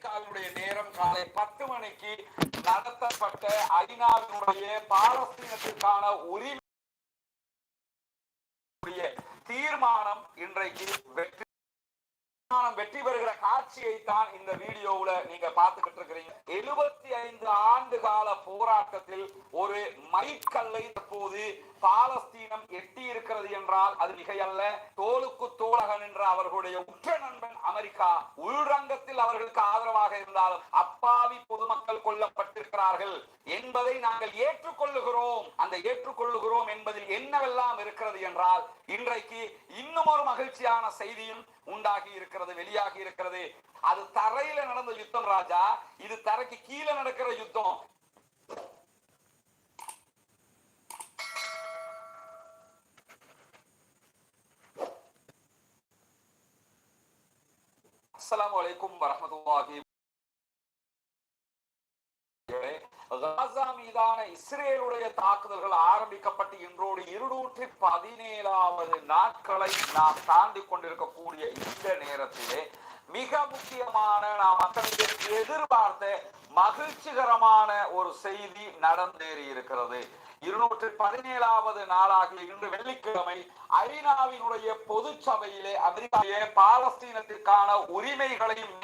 அமெரிக்காவினுடைய நேரம் காலை பத்து மணிக்கு நடத்தப்பட்ட ஐநாவினுடைய பாலஸ்தீனத்திற்கான உரிமை தீர்மானம் இன்றைக்கு வெற்றி வெற்றி பெறுகிற காட்சியை தான் இந்த வீடியோவுல நீங்க பார்த்துக்கிட்டு இருக்கிறீங்க. எழுபத்தி ஐந்து ஆண்டு கால போராட்டத்தில் ஒரு மைக்கல்லை தற்போது பாலஸ்தீனம் எட்டி இருக்கிறது என்றால் அது மிகையல்ல. தோலுக்கு தோழகன் என்ற அவர்களுடைய உற்ற நண்பன் அமெரிக்கா உள்ரங்கத்தில் அவர்களுக்கு ஆதரவாக இருந்தாலும் அப்பாவி பொதுமக்கள் கொல்லப்பட்டிருக்கிறார்கள் என்பதை நாங்கள் ஏற்றுக்கொள்ளுகிறோம். அந்த ஏற்றுக்கொள்ளுகிறோம் என்பதில் என்னவெல்லாம் இருக்கிறது என்றால் இன்றைக்கு இன்னும் ஒரு மகிழ்ச்சியான செய்தியும் உண்டாகி இருக்கிறது வெளியாகி இருக்கிறது. அது தரையில நடந்த யுத்தம் ராஜா. இது தரைக்கு கீழே நடக்கிற யுத்தம். அஸ்லாம் வலைக்கும் வரஹ்மத்துல்லாஹி காசா மீதான இஸ்ரேலுடைய தாக்குதல்கள் ஆரம்பிக்கப்பட்டு இன்றோடு இருநூற்றி பதினேழாவது நாட்களை நாம் தாண்டி கொண்டிருக்கக்கூடிய இந்த நேரத்திலே மிக முக்கியமான நாம் அத்தனை எதிர்பார்த்த மகிழ்ச்சிகரமான ஒரு செய்தி நடந்தேறி இருக்கிறது இருநூற்றி பதினேழாவது நாளாக இன்று வெள்ளிக்கிழமை ஐநாவினுடைய பொது சபையிலே அமெரிக்காவிய பாலஸ்தீனத்திற்கான உரிமைகளையும்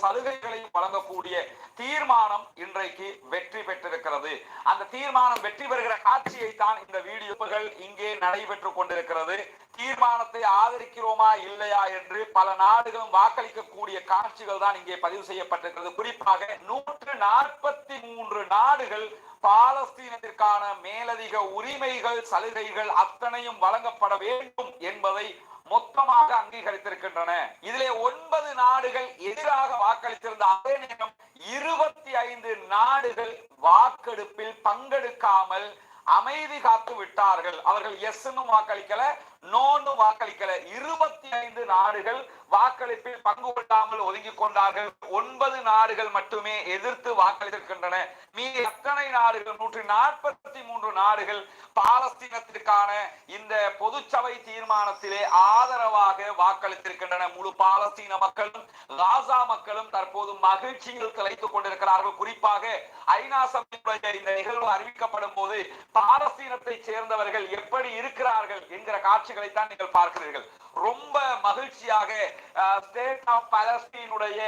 சலுகைகளையும் வழங்கக்கூடிய தீர்மானம் இன்றைக்கு வெற்றி பெற்றிருக்கிறது. அந்த தீர்மானம் வெற்றி பெறுகிற காட்சியை தான் இந்த வீடியோக்கள் இங்கே நடைபெற்றுக் கொண்டிருக்கிறது. தீர்மானத்தை ஆதரிக்கிறோமா இல்லையா என்று பல நாடுகளும் வாக்களிக்கக்கூடிய காட்சிகள் தான் இங்கே பதிவு செய்யப்பட்டிருக்கிறது. குறிப்பாக நூற்று நாற்பத்தி மூன்று நாடுகள் பாலஸ்தீனத்திற்கான மேலதிக உரிமைகள் சலுகைகள் அத்தனையும் வழங்கப்பட வேண்டும் என்பதை மொத்தமாக அங்கீகரித்திருக்கின்றன. இதிலே ஒன்பது நாடுகள் எதிராக வாக்களித்திருந்த அதே நேரம் இருபத்தி ஐந்து நாடுகள் வாக்கெடுப்பில் பங்கெடுக்காமல் அமைதி காத்து விட்டார்கள் அவர்கள் எஸ் வாக்களிக்கல நோன்னு வாக்களிக்கல. இருபத்தி ஐந்து நாடுகள் வாக்களிப்பில் பங்கு கொள்ளாமல் ஒதுங்கி கொண்டார்கள். ஒன்பது நாடுகள் மட்டுமே எதிர்த்து வாக்களித்திருக்கின்றன. மீதி அத்தனை நாடுகள் நூற்றி நாற்பத்தி மூன்று நாடுகள் பாலஸ்தீனத்திற்கான இந்த பொதுச்சபை தீர்மானத்திலே ஆதரவாக வாக்களித்திருக்கின்றன. முழு பாலஸ்தீன மக்களும் காசா மக்களும் தற்போது மகிழ்ச்சியில் திளைத்துக் கொண்டிருக்கிறார்கள். குறிப்பாக ஐநா சபையுடைய இந்த நிகழ்வு அறிவிக்கப்படும் போது பாலஸ்தீனத்தை சேர்ந்தவர்கள் எப்படி இருக்கிறார்கள் என்கிற காட்சி காட்சிகளை தான் நீங்கள் பார்க்கிறீர்கள். ரொம்ப மகிழ்ச்சியாக ஸ்டேட் ஆஃப் பாலஸ்தீனுடைய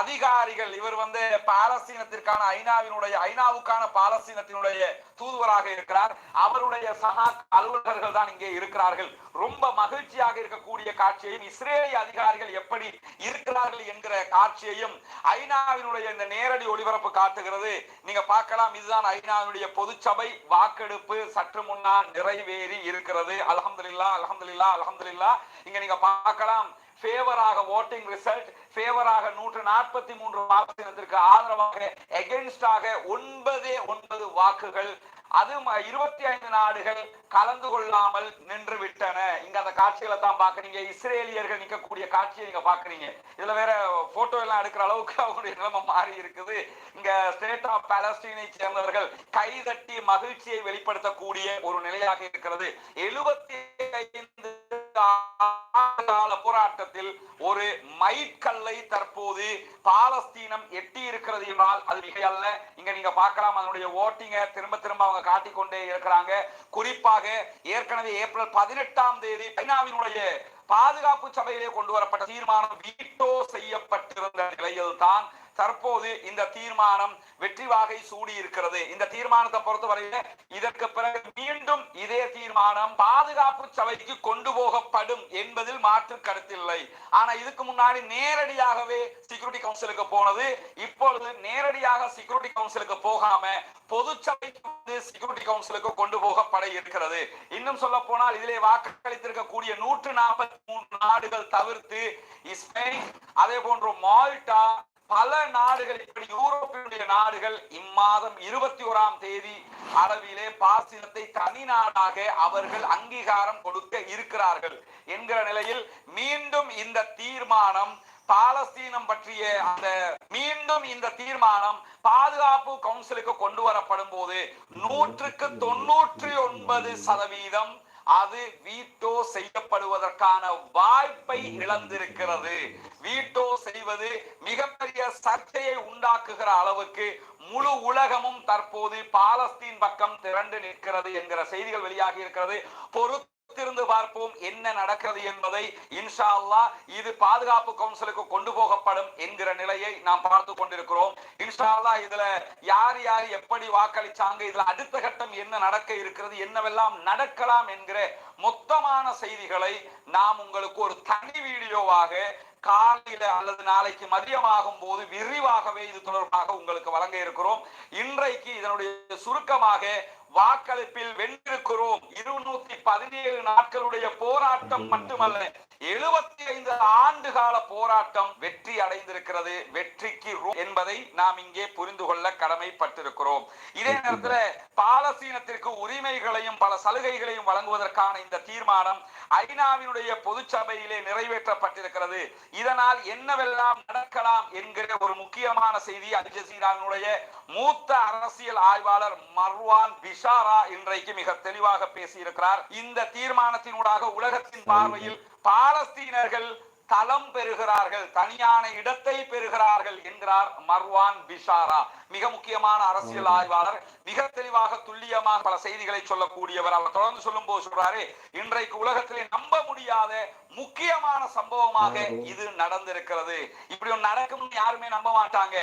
அதிகாரிகள் இவர் வந்து பாலஸ்தீனத்திற்கான ஐநாவினுடைய ஐநாவுக்கான பாலஸ்தீனத்தினுடைய தூதுவராக இருக்கிறார். அவருடைய சகா அலுவலர்கள் தான் இங்கே இருக்கிறார்கள். ரொம்ப மகிழ்ச்சியாக இருக்கக்கூடிய காட்சியையும் இஸ்ரேலிய அதிகாரிகள் எப்படி இருக்கிறார்கள் என்கிற காட்சியையும் ஐநாவினுடைய இந்த நேரடி ஒளிபரப்பு காட்டுகிறது. நீங்க பார்க்கலாம் இதுதான் ஐநாவினுடைய பொதுச்சபை. வாக்கெடுப்பு சற்று முன்னால் நிறைவேறி இருக்கிறது. அலமதுல்லா அலமதுல்லா அலமதுல்லா இங்க நீங்க பார்க்கலாம் ஃபேவராக ஓட்டிங் ரிசல்ட் ஃபேவராக நூற்று நாற்பத்தி மூன்று பாலஸ்தீனத்திற்கு ஆதரவாக எகென்ஸ்டாக ஒன்பதே ஒன்பது வாக்குகள். அது இருபத்தி ஐந்து நாடுகள் கலந்து கொள்ளாமல் நின்று விட்டன. இங்க அந்த காட்சிகளை தான் பாக்குறீங்க இஸ்ரேலியர்கள் நிக்கக்கூடிய காட்சியை நீங்க பாக்குறீங்க இதுல வேற போட்டோ எல்லாம் எடுக்கிற அளவுக்கு அவங்களுடைய நிலைமை மாறி இருக்குது. இங்க ஸ்டேட் ஆஃப் பாலஸ்டீனை சேர்ந்தவர்கள் கைதட்டி மகிழ்ச்சியை வெளிப்படுத்தக்கூடிய ஒரு நிலையாக இருக்கிறது. எழுபத்தி ஐந்து கால போராட்டத்தில் ஒரு மைற்கல்லை தற்போது பாலஸ்தீனம் எட்டி இருக்கிறது என்றால் அது மிகையல்ல. இங்க நீங்க பார்க்கலாம் அதனுடைய ஓட்டிங்க திரும்ப திரும்ப அவங்க காட்டிக்கொண்டே இருக்கிறாங்க. குறிப்பாக ஏற்கனவே ஏப்ரல் பதினெட்டாம் தேதி ஐநாவினுடைய பாதுகாப்பு சபையிலே கொண்டு வரப்பட்ட தீர்மானம் வீட்டோ செய்யப்பட்டிருந்த நிலையில் தான் தற்போது இந்த தீர்மானம் வெற்றி வாகை சூடி இருக்கிறது இந்த தீர்மானத்தை பொறுத்தவரையில இதற்கு பிறகு மீண்டும் இதே தீர்மானம் பாதுகாப்பு சபைக்கு கொண்டு போகப்படும் என்பதில் மாற்று கருத்தில்லை. ஆனா இதுக்கு முன்னாடி நேரடியாகவே செக்யூரிட்டி கவுன்சிலுக்கு போனது. இப்பொழுது நேரடியாக செக்யூரிட்டி கவுன்சிலுக்கு போகாம பொதுச்சபைக்கு வந்து செக்யூரிட்டி கவுன்சிலுக்கு கொண்டு போகப்பட இருக்கிறது. இன்னும் சொல்ல போனால் இதிலே வாக்களித்திருக்கக்கூடிய நூற்று நாற்பத்தி மூன்று நாடுகள் தவிர்த்து ஸ்பெயின் அதே போன்று மால்டா பல நாடுகள் இப்படி யூரோப்பினுடைய நாடுகள் இம்மாதம் இருபத்தி ஓராம் தேதி அளவிலே பாசினத்தை தனி நாடாக அவர்கள் அங்கீகாரம் கொடுக்க இருக்கிறார்கள் என்கிற நிலையில் மீண்டும் இந்த தீர்மானம் பாலஸ்தீனம் பற்றிய அந்த மீண்டும் இந்த தீர்மானம் பாதுகாப்பு கவுன்சிலுக்கு கொண்டு வரப்படும் போது நூற்றுக்கு தொன்னூற்றி ஒன்பது சதவீதம் அது வீட்டோ செய்யப்படுவதற்கான வாய்ப்பை இழந்திருக்கிறது. வீட்டோ செய்வது மிகப்பெரிய சர்ச்சையை உண்டாக்குகிற அளவுக்கு முழு உலகமும் தற்போது பாலஸ்தீன் பக்கம் திரண்டு நிற்கிறது என்கிற செய்திகள் வெளியாகி இருக்கிறது. பொறுத்திருந்து பார்ப்போம் என்ன நடக்கிறது என்பதை. இன்ஷா அல்லா இது பாதுகாப்பு கவுன்சிலுக்கு கொண்டு போகப்படும் என்கிற நிலையை நாம் பார்த்து கொண்டிருக்கிறோம். இன்ஷா அல்லா இதுல யார் யார் எப்படி வாக்களிச்சாங்க இதுல அடுத்த கட்டம் என்ன நடக்க இருக்கிறது என்னவெல்லாம் நடக்கலாம் என்கிற மொத்தமான செய்திகளை நாம் உங்களுக்கு ஒரு தனி வீடியோவாக காலையில அல்லது நாளைக்கு மதியமாகும் போது விரிவாகவே இது தொடர்பாக உங்களுக்கு வழங்க இருக்கிறோம். இன்றைக்கு இதனுடைய சுருக்கமாக வாக்களிப்பில் வென்றிருக்கிறோம். இருநூத்தி பதினேழு நாட்களுடைய போராட்டம் மட்டுமல்ல எழுபத்தி ஐந்து ஆண்டு கால போராட்டம் வெற்றி அடைந்திருக்கிறது. வெற்றிக்கு என்பதை நாம் இங்கே புரிந்து கொள்ள கடமைப்பட்டிருக்கிறோம். இதே நேரத்தில் பாலஸ்தீனத்திற்கு உரிமைகளையும் பல சலுகைகளையும் வழங்குவதற்கான இந்த தீர்மானம் ஐநாவினுடைய பொதுச்சபையிலே நிறைவேற்றப்பட்டிருக்கிறது. இதனால் என்னவெல்லாம் நடக்கலாம் என்கிற ஒரு முக்கியமான செய்தி அல் ஜசீராவினுடைய மூத்த அரசியல் ஆய்வாளர் மர்வான் பிஷாரா இன்றைக்கு மிக தெளிவாக பேசியிருக்கிறார். இந்த தீர்மானத்தினூடாக உலகத்தின் பார்வையில் பாலஸ்தீனர்கள் தளம் பெறுகிறார்கள் தனியான இடத்தை பெறுகிறார்கள் என்கிறார் மர்வான் பிஷாரா. மிக முக்கியமான அரசியல் ஆய்வாளர் மிக தெளிவாக துல்லியமாக பல செய்திகளை சொல்லக்கூடியவர். அவர் தொடர்ந்து சொல்லும் போது சொல்றாரு இன்றைக்கு உலகத்திலே நம்ப முடியாத முக்கியமான சம்பவமாக இது நடந்திருக்கிறது. இப்படி ஒன்று நடக்கும்னு யாருமே நம்ப மாட்டாங்க.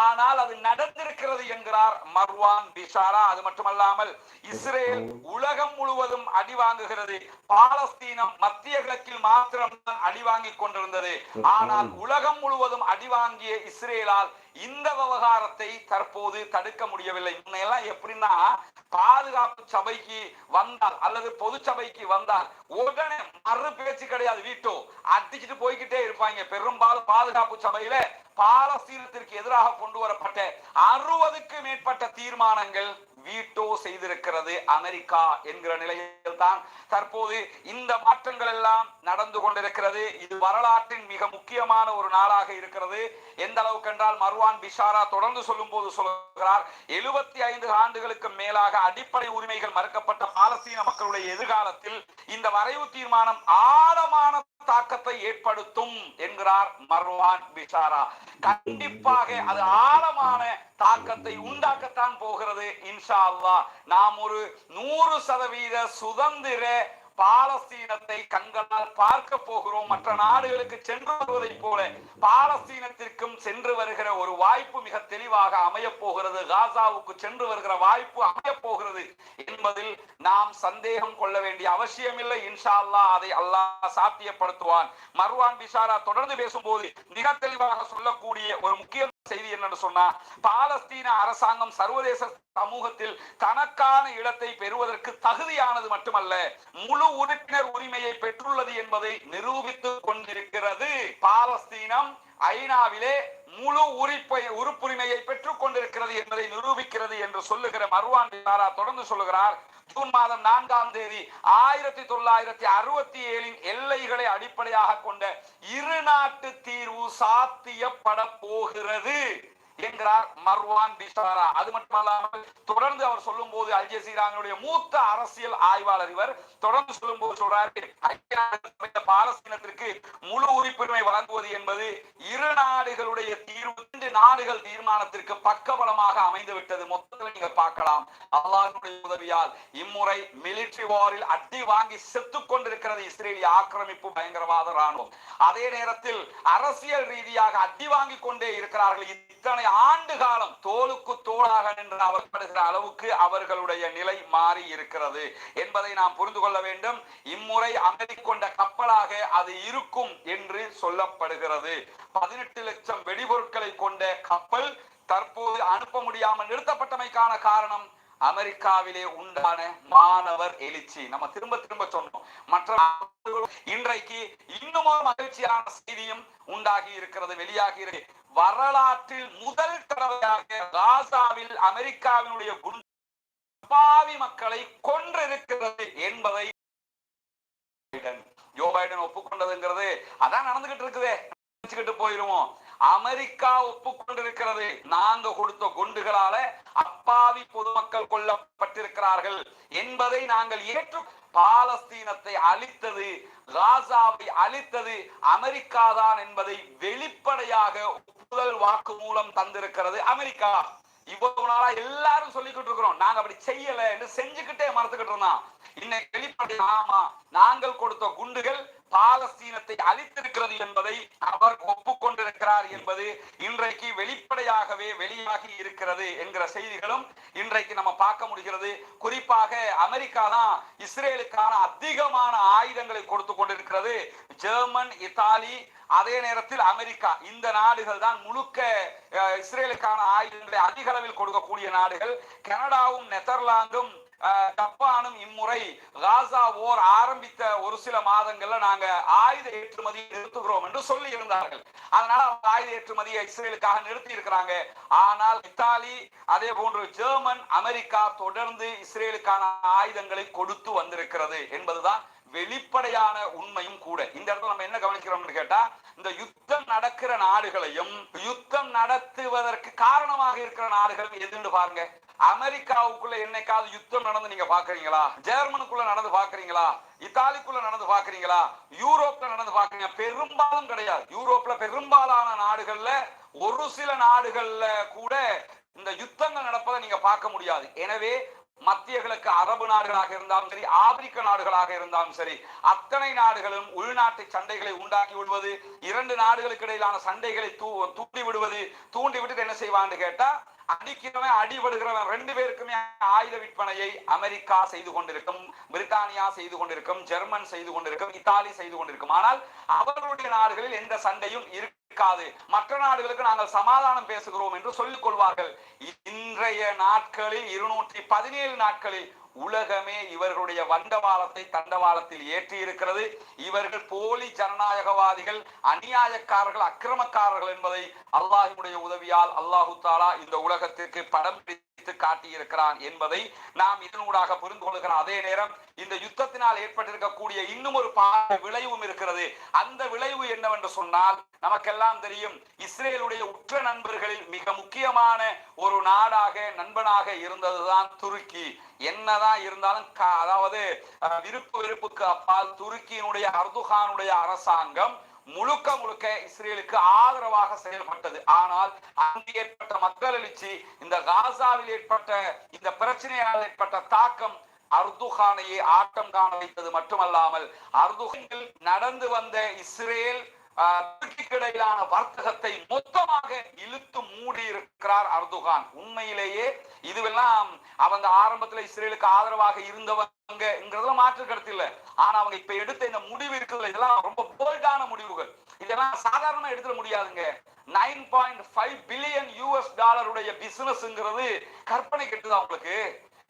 ஆனால் அது நடந்திருக்கிறது என்கிறார் மர்வான் பிஷாரா அது மட்டுமல்லாமல் இஸ்ரேல் உலகம் முழுவதும் அடி வாங்குகிறது. பாலஸ்தீனம் மத்திய கிழக்கில் மாத்திரம்தான் அடி வாங்கிக் கொண்டிருந்தது. ஆனால் உலகம் முழுவதும் அடி வாங்கிய இஸ்ரேலால் இந்த விவகாரத்தை தற்போது தடுக்க முடியவில்லை. முன்னையெல்லாம் எப்படின்னா பாதுகாப்பு சபைக்கு வந்தால் அல்லது பொது சபைக்கு வந்தால் உடனே மறு பேச்சு கிடையாது வீட்டோ. அடிச்சுட்டு போய்கிட்டே இருப்பாங்க. பெரும்பாலும் பாதுகாப்பு சபையில பாலஸ்தீனத்திற்கு எதிராக கொண்டு வரப்பட்ட அறுபதுக்கு மேற்பட்ட தீர்மானங்கள் வீட்டோ செய்திருக்கிறது அமெரிக்கா என்கிற நிலையில் தான் தற்போது இந்த மாற்றங்கள் எல்லாம் நடந்து கொண்டிருக்கிறது. இது வரலாற்றின் மிக முக்கியமான ஒரு நாளாக இருக்கிறது. எந்த அளவுக்கு என்றால் மர்வான் பிஷாரா தொடர்ந்து சொல்லும் போது சொல்கிறார் எழுபத்தி ஐந்து ஆண்டுகளுக்கு மேலாக அடிப்படை உரிமைகள் மறுக்கப்பட்ட பாலஸ்தீன மக்களுடைய எதிர்காலத்தில் இந்த வரைவு தீர்மானம் ஆழமான தாக்கத்தை ஏற்படுத்தும் என்கிறார் மர்வான் பிஷாரா கண்டிப்பாக அது ஆழமான தாக்கத்தை உண்டாக்கத்தான் போகிறது இன்ஷா அல்லா நாம் ஒரு நூறு சதவீத சுதந்திர பாலஸ்தீனத்தை கண்களால் பார்க்க போகிறோம். மற்ற நாடுகளுக்கு சென்று வருவதைப் போல பாலஸ்தீனத்திற்கும் சென்று வருகிற ஒரு வாய்ப்பு மிக தெளிவாக அமையப் போகிறது. காசாவுக்கு சென்று வருகிற வாய்ப்பு அமைய போகிறது என்பதில் நாம் சந்தேகம் கொள்ள வேண்டிய அவசியமில்லை. இன்ஷா அல்லாஹ் அதை அல்லாஹ் சாத்தியப்படுத்துவான். மர்வான் பிஷாரா தொடர்ந்து பேசும்போது மிக தெளிவாக சொல்லக்கூடிய ஒரு முக்கிய செய்தி என்னன்னு சொன்னா பாலஸ்தீன அரசாங்கம் சர்வதேச சமூகத்தில் தனக்கான இடத்தை பெறுவதற்கு தகுதியானது மட்டுமல்ல முழு உறுப்பினர் உரிமையை பெற்றுள்ளது என்பதை நிரூபித்துக் கொண்டிருக்கிறது. பாலஸ்தீனம் ஐநாவிலே முழு உறுப்பை உறுப்புரிமையை பெற்றுக் கொண்டிருக்கிறது என்பதை நிரூபிக்கிறது என்று சொல்லுகிற மர்வான் தொடர்ந்து சொல்லுகிறார். ஜூன் மாதம் நான்காம் தேதி ஆயிரத்தி தொள்ளாயிரத்தி அறுபத்தி ஏழின் எல்லைகளை அடிப்படையாக கொண்ட இரு நாட்டு தீர்வு சாத்தியப்பட போகிறது. என்கிறார் மர்வான் பிஷாரா அது மட்டுமல்லாமல் தொடர்ந்து அவர் சொல்லும் போது அல் ஜசீராவினுடைய மூத்த அரசியல் ஆய்வாளர் இவர் தொடர்ந்து சொல்லும் போது சொல்றாரு பாலஸ்தீனத்திற்கு முழு உறுப்புரிமை வழங்குவது என்பது இரு நாடுகளுடைய தீர்வு இரண்டு நாடுகள் தீர்மானத்திற்கு பக்கபலமாக அமைந்து விட்டது மொத்தத்தில் நீங்க பார்க்கலாம். அல்லாஹனுடைய உதவியால் இம்முறை மிலிட்ரி வாரில் அடி வாங்கி செத்து கொண்டிருக்கிறது இஸ்ரேலிய ஆக்கிரமிப்பு பயங்கரவாத ராணுவம் அதே நேரத்தில் அரசியல் ரீதியாக அடி வாங்கி கொண்டே இருக்கிறார்கள் இத்தனை ஆண்டு காலம் தோலுக்கு தோளாக நின்று அவர்படுகிற அளவுக்கு அவர்களுடைய நிலை மாறி இருக்கிறது என்பதை நாம் புரிந்து கொள்ள வேண்டும். இம்முறை அமைதி கொண்ட கப்பலாக அது இருக்கும் என்று சொல்லப்படுகிறது. பதினெட்டு லட்சம் வெடிபொருட்களை கொண்ட கப்பல் தற்போது அனுப்ப முடியாமல் நிறுத்தப்பட்டமைக்கான காரணம் அமெரிக்காவிலே உண்டான மாணவர் எழுச்சி. நம்ம திரும்ப திரும்ப சொன்னோம். மற்ற இன்றைக்கு இன்னும் ஒரு மகிழ்ச்சியான செய்தியும் உண்டாகி இருக்கிறது வெளியாகி இருக்கு. வரலாற்றில் முதல் தடவையாக காசாவில் அமெரிக்காவினுடைய குண்டு பாவி மக்களை கொன்றிருக்கிறது என்பதை ஜோ பைடன் ஒப்புக்கொண்டதுங்கிறது. அதான் நடந்துகிட்டு இருக்குதே. நினைச்சுக்கிட்டு போயிருவோம். அமெரிக்கா ஒப்புக்கொண்டிருக்கிறது. நாங்க கொடுத்த குண்டுகளால அப்பாவி பொதுமக்கள் கொல்லப்பட்டிருக்கிறார்கள் என்பதை நாங்கள் ஏற்று பாலஸ்தீனத்தை அழித்தது காசாவை அழித்தது அமெரிக்கா தான் என்பதை வெளிப்படையாக ஒப்புதல் வாக்கு மூலம் தந்திருக்கிறது அமெரிக்கா. இவ்வளவு நாளா எல்லாரும் சொல்லிக்கிட்டு இருக்கிறோம். நாங்க அப்படி செய்யல என்று செஞ்சுக்கிட்டே மறந்துகிட்டு இருந்தோம். இன்னைக்கு வெளிப்படை ஆமா நாங்கள் கொடுத்த குண்டுகள் பாலஸ்தீனத்தை அழித்திருக்கிறது என்பதை அவர் ஒப்புக்கொண்டிருக்கிறார் என்பது இன்றைக்கு வெளிப்படையாகவே வெளியாகி இருக்கிறது என்கிற செய்திகளும் இன்றைக்கு நம்ம பார்க்க முடிகிறது. குறிப்பாக அமெரிக்கா தான் இஸ்ரேலுக்கான அதிகமான ஆயுதங்களை கொடுத்து கொண்டிருக்கிறது. ஜெர்மன் இத்தாலி அதே நேரத்தில் அமெரிக்கா. இந்த நாடுகள் தான் முழுக்க இஸ்ரேலுக்கான ஆயுதங்களை அதிக அளவில் கொடுக்கக்கூடிய நாடுகள் கனடாவும் நெதர்லாந்தும் ஜப்பானும் இம்முறை காசா ஓர் ஆரம்பித்த ஒரு சில மாதங்கள்ல நாங்க ஆயுத ஏற்றுமதியை நிறுத்துகிறோம் என்று சொல்லி இருந்தார்கள். அதனால அவங்க ஆயுத ஏற்றுமதியை இஸ்ரேலுக்காக நிறுத்தி இருக்கிறாங்க. ஆனால் இத்தாலி அதே போன்று ஜெர்மன் அமெரிக்கா தொடர்ந்து இஸ்ரேலுக்கான ஆயுதங்களை கொடுத்து வந்திருக்கிறது என்பதுதான் வெளிப்படையான உண்மையும் கூட. இந்த இடத்துல நம்ம என்ன கவனிக்கிறோம்னு கேட்டா இந்த யுத்தம் நடக்கிற நாடுகளையும் யுத்தம் நடத்துவதற்கு காரணமாக இருக்கிற நாடுகளும் எதுன்னு பாருங்க. அமெரிக்காவுக்குள்ள என்னைக்காவது யுத்தம் நடந்து நீங்க பாக்குறீங்களா? ஜெர்மனுக்குள்ள நடந்து பாக்குறீங்களா? இத்தாலிக்குள்ள நடந்து பாக்குறீங்களா? யூரோப்ல நடந்து பாக்குறீங்க பெரும்பாலும் கிடையாது. யூரோப்ல பெரும்பாலான நாடுகள்ல ஒரு சில நாடுகள்ல கூட இந்த யுத்தங்கள் நடப்பதை நீங்க பார்க்க முடியாது. எனவே மத்திய கிழக்கு அரபு நாடுகளாக இருந்தாலும் சரி ஆப்பிரிக்க நாடுகளாக இருந்தாலும் சரி அத்தனை நாடுகளும் உள்நாட்டு சண்டைகளை உண்டாக்கி விடுவது இரண்டு நாடுகளுக்கு இடையிலான சண்டைகளை தூ தூண்டி விடுவது தூண்டி விட்டு என்ன செய்வான்னு கேட்டா அடிக்கிறவன் அடிபடுகிறவன் ரெண்டு பேருக்குமே ஆயுத விற்பனையை அமெரிக்கா செய்து கொண்டிருக்கும் பிரித்தானியா செய்து கொண்டிருக்கும் ஜெர்மன் செய்து கொண்டிருக்கும் இத்தாலி செய்து கொண்டிருக்கும். ஆனால் அவர்களுடைய நாடுகளில் எந்த சண்டையும் இருக்காது. மற்ற நாடுகளுக்கு நாங்கள் சமாதானம் பேசுகிறோம் என்று சொல்லிக் கொள்வார்கள். இன்றைய நாட்களில் இருநூற்றி பதினேழு நாட்களில் உலகமே இவர்களுடைய வண்டவாளத்தை தண்டவாளத்தில் ஏற்றி இருக்கிறது இவர்கள் போலி ஜனநாயகவாதிகள் அநியாயக்காரர்கள் அக்கிரமக்காரர்கள் என்பதை அல்லாஹினுடைய உதவியால் அல்லாஹு தாலா இந்த உலகத்திற்கு படம் பிடித்து காட்டியிருக்கிறான் என்பதை நாம் இதனூடாக புரிந்து கொள்கிறோம். அதே நேரம் இந்த யுத்தத்தினால் ஏற்பட்டிருக்கக்கூடிய இன்னும் ஒரு பாத விளைவும் இருக்கிறது. அந்த விளைவு என்னவென்று சொன்னால் நமக்கெல்லாம் தெரியும் இஸ்ரேலுடைய உற்ற நண்பர்களில் மிக முக்கியமான ஒரு நாடாக நண்பனாக இருந்ததுதான் துருக்கி. என்னதான் இருந்தாலும் அதாவது விருப்பு வெறுப்புக்கு அப்பால் துருக்கியினுடைய அர்துகானுடைய அரசாங்கம் முழுக்க முழுக்க இஸ்ரேலுக்கு ஆதரவாக செயல்பட்டது. ஆனால் அங்கு ஏற்பட்ட மக்கள் எழுச்சி இந்த காசாவில் ஏற்பட்ட இந்த பிரச்சனையால் ஏற்பட்ட தாக்கம் அர்துகானையே ஆட்டம் காண வைத்தது மட்டுமல்லாமல் அர்துகானில் நடந்து வந்த இஸ்ரேல் ஆஹ், இடையிலான வர்த்தகத்தை மொத்தமாக இழுத்து மூடி இருக்கிறார் அர்துகான். உண்மையிலேயே இதுவெல்லாம் அவன் ஆரம்பத்துல இஸ்ரேலுக்கு ஆதரவாக இருந்தவங்கிறதுல மாற்று கருத்து இல்ல. ஆனா அவங்க இப்ப எடுத்த இந்த முடிவு இருக்குல்ல இதெல்லாம் ரொம்ப போல்டான முடிவுகள். இதெல்லாம் சாதாரணமா எடுத்துட முடியாதுங்க. Nine point five billion US டாலருடைய பிசினஸ்ங்கிறது கற்பனை கெட்டுதா உங்களுக்கு?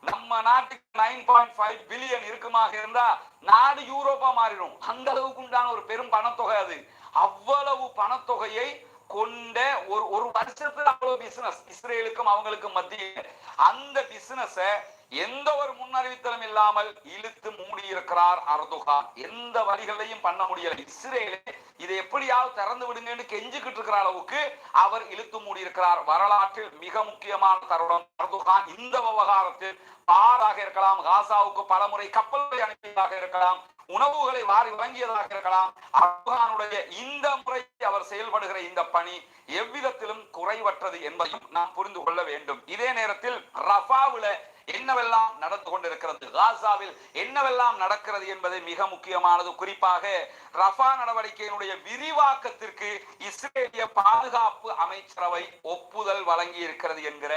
நம்ம நாட்டுக்கு நைன் பாயிண்ட் ஃபைவ் பில்லியன் இருக்குமாக இருந்தா நாடு யூரோப்பா மாறிடும். அந்த அளவுக்கு உண்டான ஒரு பெரும் பணத்தொகை அது. அவ்வளவு பணத்தொகையை கொண்ட ஒரு ஒரு வருஷத்துல அவ்வளவு பிசினஸ் இஸ்ரேலுக்கும் அவங்களுக்கும் மத்தியில். அந்த பிசினஸை எந்த ஒரு முன்னறிவித்தலும் இல்லாமல் இழுத்து மூடி இருக்கிறார் அர்துகான். எந்த வழிகளையும் பண்ண முடியல. இஸ்ரேலே இதை எப்படியாவது திறந்து விடுங்கன்னு கெஞ்சிக்கிட்டு இருக்கிற அளவுக்கு அவர் இழுத்து மூடி இருக்கிறார். வரலாற்றில் மிக முக்கியமான தருணம் அர்துகான் இந்த விவகாரத்தில் பாராக இருக்கலாம் காசாவுக்கு பலமுறை கப்பல்களை அனுப்பியதாக இருக்கலாம் உணவுகளை வாரி வழங்கியதாக இருக்கலாம். அர்துகானுடைய இந்த முறை அவர் செயல்படுகிற இந்த பணி எவ்விதத்திலும் குறைவற்றது என்பதையும் நாம் புரிந்து கொள்ள வேண்டும். இதே நேரத்தில் ரஃபாவுல என்னவெல்லாம் நடந்து கொண்டிருக்கிறது? காசாவில் என்னவெல்லாம் நடக்கிறது என்பது மிக முக்கியமானது. குறிப்பாக ரஃபா நடவடிக்கையினுடைய விரிவாக்கத்திற்கு இஸ்ரேலிய பாதுகாப்பு அமைச்சரவை ஒப்புதல் வழங்கி இருக்கிறது என்கிற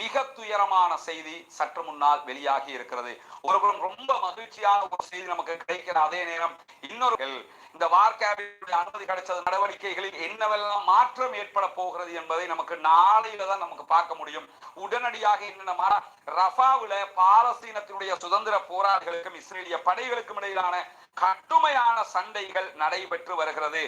மிக துயரமான செய்தி சற்று முன்னால் வெளியாகி இருக்கிறது. ஒருபுறம் ரொம்ப மகிழ்ச்சியான ஒரு செய்தி நமக்கு கிடைக்கிற அதே நேரம் இன்னொரு இந்த வார்கேபினுடைய அனுமதி கிடைச்சது நடவடிக்கைகளில் என்னவெல்லாம் மாற்றம் ஏற்பட போகிறது என்பதை நமக்கு நாளையில தான் நமக்கு பார்க்க முடியும். உடனடியாக என்னென்ன மா- ரஃபாவுல பாலஸ்தீனத்தினுடைய சுதந்திர போராளிகளுக்கும் இஸ்ரேலிய படைகளுக்கும் இடையிலான கடுமையான சண்டைகள் நடைபெற்று வருகிறது.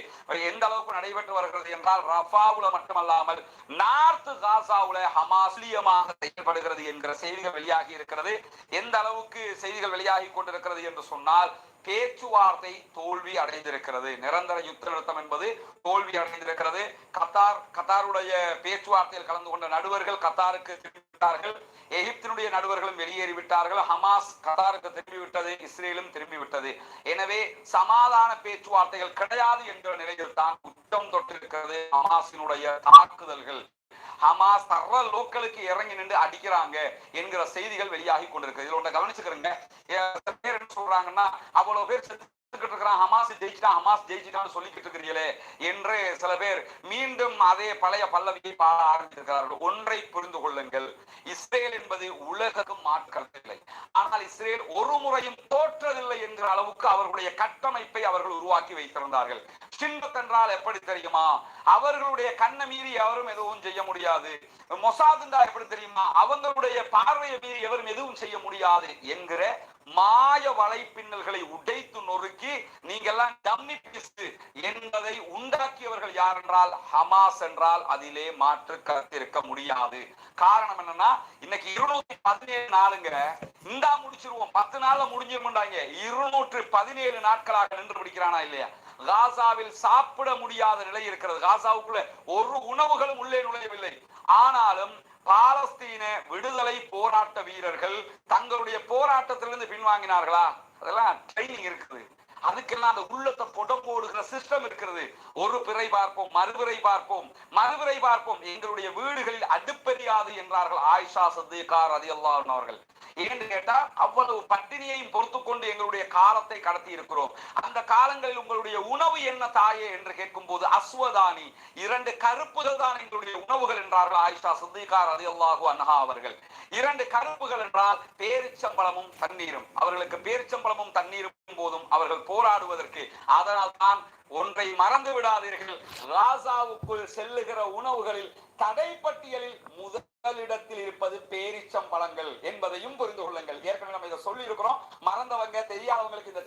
எந்த அளவுக்கு நடைபெற்று வருகிறது என்றால் ரஃபாவுல மட்டுமல்லாமல் நார்த் காசாவுல ஹமாஸ்லியமாக செயல்படுகிறது என்கிற செய்திகள் வெளியாகி இருக்கிறது. எந்த அளவுக்கு செய்திகள் வெளியாகி கொண்டிருக்கிறது என்று சொன்னால் பேச்சுவார்த்தை தோல்வி அடைந்திருக்கிறது. நிரந்தர யுத்த நிறுத்தம் என்பது தோல்வி அடைந்திருக்கிறது. கத்தார் கத்தாருடைய பேச்சுவார்த்தையில் கலந்து கொண்ட நடுவர்கள் கத்தாருக்கு திரும்பிவிட்டார்கள். எகிப்தினுடைய நடுவர்களும் வெளியேறிவிட்டார்கள். ஹமாஸ் கத்தாருக்கு திரும்பிவிட்டது இஸ்ரேலும் திரும்பிவிட்டது. எனவே சமாதான பேச்சுவார்த்தைகள் கிடையாது என்ற நிலையில் தான் உச்சம் தொட்டிருக்கிறது ஹமாஸினுடைய தாக்குதல்கள். ஹமாஸ் தர்ற லோக்கலுக்கு இறங்கி நின்று அடிக்கிறாங்க என்கிற செய்திகள் வெளியாகி கொண்டிருக்கு. இதுல ஒன்றை கவனிச்சுக்கிறேங்க. பேர் என்ன சொல்றாங்கன்னா அவ்வளவு பேர் செத்துக்கிட்டு இருக்கிறான். ஹமாஸ் ஜெயிச்சிட்டான் ஹமாஸ் ஜெயிச்சிட்டான்னு சொல்லிக்கிட்டு இருக்கிறீங்களே என்று சில பேர் மீண்டும் அதே பழைய பல்லவியை பாட ஆரம்பித்திருக்கிறார்கள். ஒன்றை புரிந்து கொள்ளுங்கள். இஸ்ரேல் என்பது உலகக்கும் மாற்றவில்லை ஆனால் இஸ்ரேல் ஒரு முறையும் என்கிற அளவுக்கு அவர்களுடைய கட்டமைப்பை அவர்கள் உருவாக்கி வைத்திருந்தார்கள். ஷின்பத் என்றால் எப்படி தெரியுமா? அவர்களுடைய கண்ணை மீறி எவரும் எதுவும் செய்ய முடியாது. மொசாதுண்டா எப்படி தெரியுமா? அவங்களுடைய பார்வையை மீறி எவரும் எதுவும் செய்ய முடியாது என்கிற மாய வலைப்பின்னல்களை உடைத்து நொறுக்கி நீங்கெல்லாம் டம்மி பீஸ் என்பதை உண்டாக்கியவர்கள் யார் என்றால் ஹமாஸ் என்றால் அதிலே மாற்று கருத்து இருக்க முடியாது. காரணம் என்னன்னா இன்னைக்கு இருநூத்தி பதினேழு நாளுங்க இந்தா முடிச்சிருவோம் பத்து நாள்ல முடிஞ்சிருமாண்டாங்க இருநூற்று பதினேழு நாட்களாக நின்று பிடிக்கிறானா இல்லையா? காசாவில் சாப்பிட முடியாத நிலை இருக்கிறது. காசாவுக்குள்ள ஒரு உணவுகளும் உள்ளே நுழையவில்லை. ஆனாலும் பாலஸ்தீன விடுதலை போராட்ட வீரர்கள் தங்களுடைய போராட்டத்திலிருந்து பின்வாங்கினார்களா? அதெல்லாம் ட்ரைனிங் இருக்குது. அதுக்கெல்லாம் அந்த உள்ளத்தை புடம் போடுகிற சிஸ்டம் இருக்கிறது. ஒரு பிறை பார்ப்போம் மறுபிறை பார்ப்போம் மறுபிறை பார்ப்போம். எங்களுடைய வீடுகளில் அடுப்பெரியாது என்றார்கள் ஆயிஷா சத்தியகார் அதி அவர்கள். ஏன்னு கேட்டா அவ்வளவு பட்டினியையும் பொறுத்து கொண்டு எங்களுடைய காலத்தை கடத்தி இருக்கிறோம் அந்த காலங்களில் உங்களுடைய உணவு என்ன தாயே என்று கேட்கும் போது அஸ்வதானி இரண்டு கருப்புகள் தான் எங்களுடைய உணவுகள் என்றார்கள் ஆயிஷா சித்திகார் அதி அல்லாஹு அன்ஹா அவர்கள். இரண்டு கருப்புகள் என்றால் பேரிச்சம்பழமும் தண்ணீரும். அவர்களுக்கு பேரிச்சம்பழமும் தண்ணீரும் போதும். அவர்கள் போராடுவதற்கு. அதனால் தான் ஒன்றை மறந்து விடாதீர்கள். ராசாவுக்குள் செல்லுகிற உணவுகளில் தடைப்பட்டியலில் முதலிடத்தில் இருப்பது பேரிச்சம் பழங்கள் என்பதையும் புரிந்து கொள்ளுங்கள். ஏற்கனவே நம்ம இதை சொல்லி இருக்கிறோம் மறந்தவங்க தெரியாதவங்களுக்கு இந்த